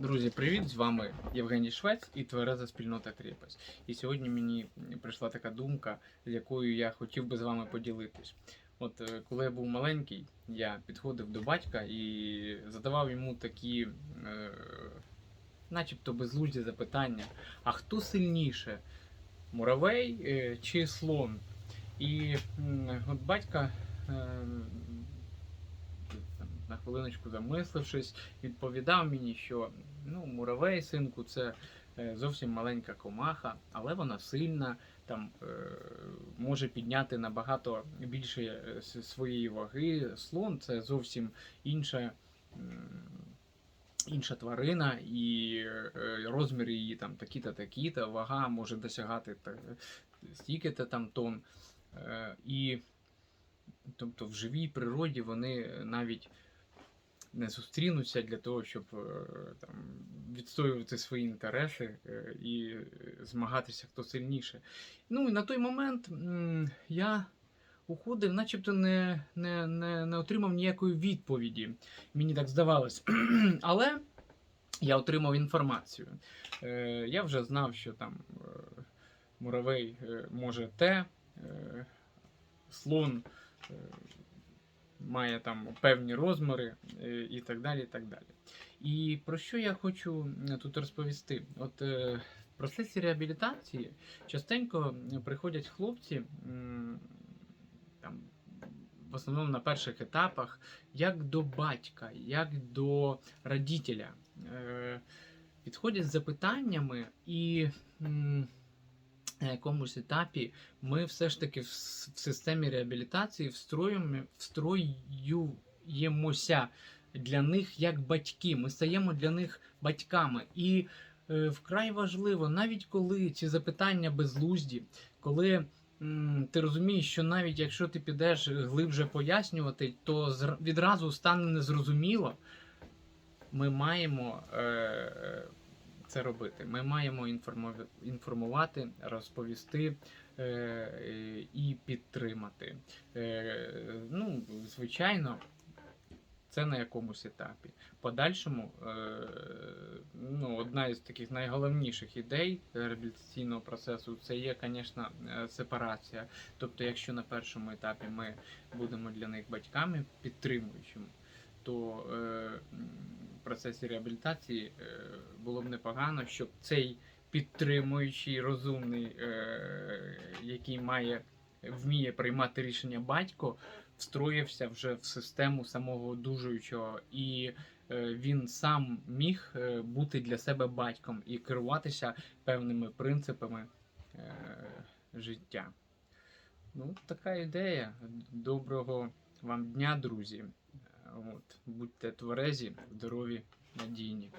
Друзі, привіт! З вами Євгеній Швець і твереза спільнота Кріпость. І сьогодні мені прийшла така думка, з якою я хотів би з вами поділитись. От е, коли я був маленький, я підходив до батька і задавав йому такі, е, начебто безлузді запитання: а хто сильніше? Муравей е, чи слон? І м, от батька. е, на хвилиночку замислившись, відповідав мені, що ну, муравей, синку, це е, зовсім маленька комаха, але вона сильна, там е, може підняти набагато більше е, своєї ваги. Слон це зовсім інша. Інша тварина, і розмір її там такі-то, вага може досягати стільки-то там тонн. І тобто в живій природі вони навіть не зустрінуться для того, щоб е, там, відстоювати свої інтереси е, і змагатися хто сильніше. Ну і на той момент я уходив, начебто не, не, не, не отримав ніякої відповіді. Мені так здавалось. Але я отримав інформацію. Е, Я вже знав, що там муравей може те, слон має там певні розміри е, і так далі. І так далі. І про що я хочу е, тут розповісти? От е, в процесі реабілітації частенько приходять хлопці там, в основному на перших етапах, як до батька, як до родителя. Підходять з запитаннями, і на якомусь етапі ми все ж таки в, в системі реабілітації встроюємо, встроюємося для них як батьки. Ми стаємо для них батьками. І е, вкрай важливо, навіть коли ці запитання безлузді, коли ти розумієш, що навіть якщо ти підеш глибше пояснювати, то зр- відразу стане незрозуміло. Ми маємо е, це робити. Ми маємо інформувати, розповісти е, е, і підтримати. Е, ну, звичайно, це на якомусь етапі. Подальшому, е, ну, одна із таких найголовніших ідей реабілітаційного процесу це є, звісно, е, сепарація. Тобто, якщо на першому етапі ми будемо для них батьками підтримуючими, то е, в процесі реабілітації е, було б непогано, щоб цей підтримуючий, розумний, е, який має вміє приймати рішення батько, встроївся вже в систему самого одужуючого, і він сам міг бути для себе батьком і керуватися певними принципами життя. Ну, така ідея. Доброго вам дня, друзі. От, будьте тверезі, здорові, надійні.